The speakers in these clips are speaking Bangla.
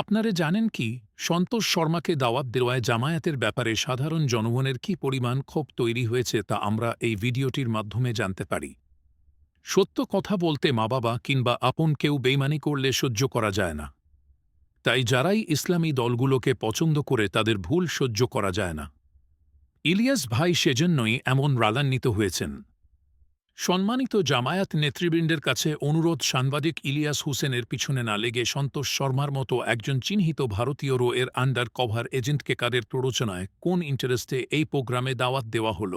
আপনারা জানেন কি, সন্তোষ শর্মাকে দাওয়াত দেওয়ায় জামায়াতের ব্যাপারে সাধারণ জনগণের কি পরিমাণ ক্ষোভ তৈরি হয়েছে তা আমরা এই ভিডিওটির মাধ্যমে জানতে পারি। সত্য কথা বলতে মা বাবা কিংবা আপন কেউ বেইমানি করলে সহ্য করা যায় না। তাই যারাই ইসলামী দলগুলোকে পছন্দ করে তাদের ভুল সহ্য করা যায় না। ইলিয়াস ভাই সেজন্যই এমন রালান্বিত হয়েছেন। সম্মানিত জামায়াত নেতৃবৃন্দের কাছে অনুরোধ সাংবাদিক ইলিয়াস হুসেনের পিছনে না লেগে সন্তোষ শর্মার মতো একজন চিহ্নিত ভারতীয় রো এর আন্ডার কভার এজেন্টকে কাদের প্ররোচনায়, কোন ইন্টারেস্টে এই প্রোগ্রামে দাওয়াত দেওয়া হল?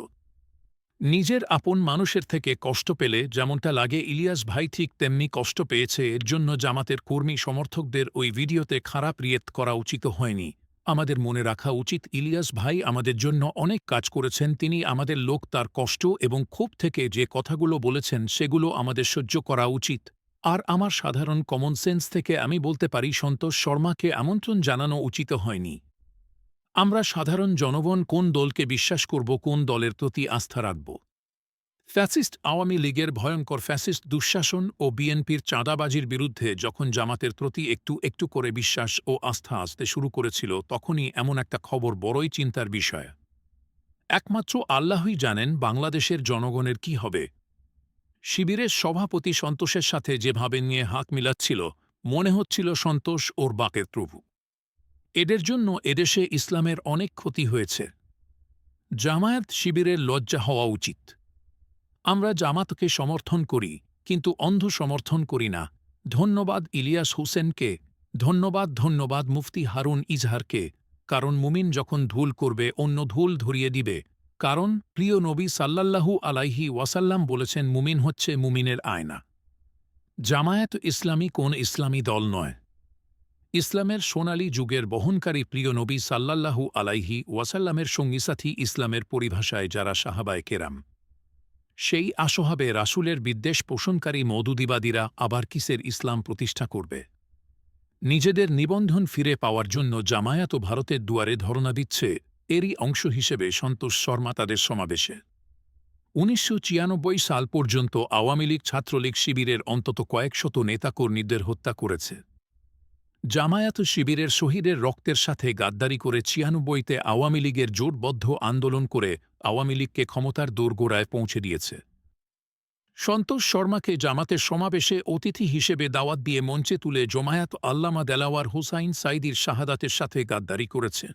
নিজের আপন মানুষের থেকে কষ্ট পেলে যেমনটা লাগে ইলিয়াস ভাই ঠিক তেমনি কষ্ট পেয়েছে, এর জন্য জামাতের কর্মী সমর্থকদের ওই ভিডিওতে খারাপ রিয়েত করা উচিত হয়নি। আমাদের মনে রাখা উচিত, ইলিয়াস ভাই আমাদের জন্য অনেক কাজ করেছেন, তিনি আমাদের লোক, তার কষ্ট এবং ক্ষোভ থেকে যে কথাগুলো বলেছেন, সেগুলো আমাদের সহ্য করা উচিত। আর আমার সাধারণ কমন সেন্স থেকে আমি বলতে পারি, সন্তোষ শর্মাকে আমন্ত্রণ জানানো উচিত হয়নি। আমরা সাধারণ জনগণ কোন দলকে বিশ্বাস করব, কোন দলের প্রতি আস্থা রাখব? ফ্যাসিস্ট আওয়ামী লীগের ভয়ঙ্কর ফ্যাসিস্ট দুঃশাসন ও বিএনপির চাঁদাবাজির বিরুদ্ধে যখন জামাতের প্রতি একটু একটু করে বিশ্বাস ও আস্থা আসতে শুরু করেছিল, তখনই এমন একটা খবর বড়ই চিন্তার বিষয়। একমাত্র আল্লাহই জানেন বাংলাদেশের জনগণের কি হবে। শিবিরের সভাপতি সন্তোষের সাথে যেভাবে নিয়ে হাত মিলাচ্ছিল, মনে হচ্ছিল সন্তোষ ওর বাকের প্রভু। এদের জন্য এদেশে ইসলামের অনেক ক্ষতি হয়েছে। জামায়াত শিবিরের লজ্জা হওয়া উচিত। আমরা জামাতকে সমর্থন করি, কিন্তু অন্ধ সমর্থন করি না। ধন্যবাদ ইলিয়াস হুসেনকে, ধন্যবাদ ধন্যবাদ মুফতি হারুন ইজহারকে, কারণ মুমিন যখন ধুল করবে, অন্য ধুল ধরিয়ে দিবে। কারণ প্রিয় নবী সাল্লাল্লাহু আলাইহি ওয়াসাল্লাম বলেছেন, মুমিন হচ্ছে মুমিনের আয়না। জামায়াত ইসলামী কোন ইসলামী দল নয়। ইসলামের সোনালী যুগের বহনকারী প্রিয় নবী সাল্লাল্লাহু আলাইহি ওয়াসাল্লামের সঙ্গীসাথী ইসলামের পরিভাষায় যারা সাহাবায় কেরাম। সেই আসহাবে রাসূলের বিদ্বেষ পোষণকারী মৌদুদিবাদীরা আবার কিসের ইসলাম প্রতিষ্ঠা করবে? নিজেদের নিবন্ধন ফিরে পাওয়ার জন্য জামায়াত ভারতের দুয়ারে ধরনা দিচ্ছে এরই অংশ হিসেবে সন্তোষ শর্মা তাদের সমাবেশে। উনিশশো সাল পর্যন্ত আওয়ামী লীগ ছাত্রলীগ শিবিরের অন্তত কয়েকশত নেতাকর্মীদের হত্যা করেছে। জামায়াত শিবিরের শহীদের রক্তের সাথে গাদ্দারি করে ছিয়ানব্বইতে আওয়ামী লীগের জোটবদ্ধ আন্দোলন করে আওয়ামী লীগকে ক্ষমতার দোরগোড়ায় পৌঁছে দিয়েছে। সন্তোষ শর্মাকে জামাতের সমাবেশে অতিথি হিসেবে দাওয়াত দিয়ে মঞ্চে তুলে জমায়াত আল্লামা দেলাওয়ার হুসাইন সাইদির শাহাদাতের সাথে গাদ্দারি করেছে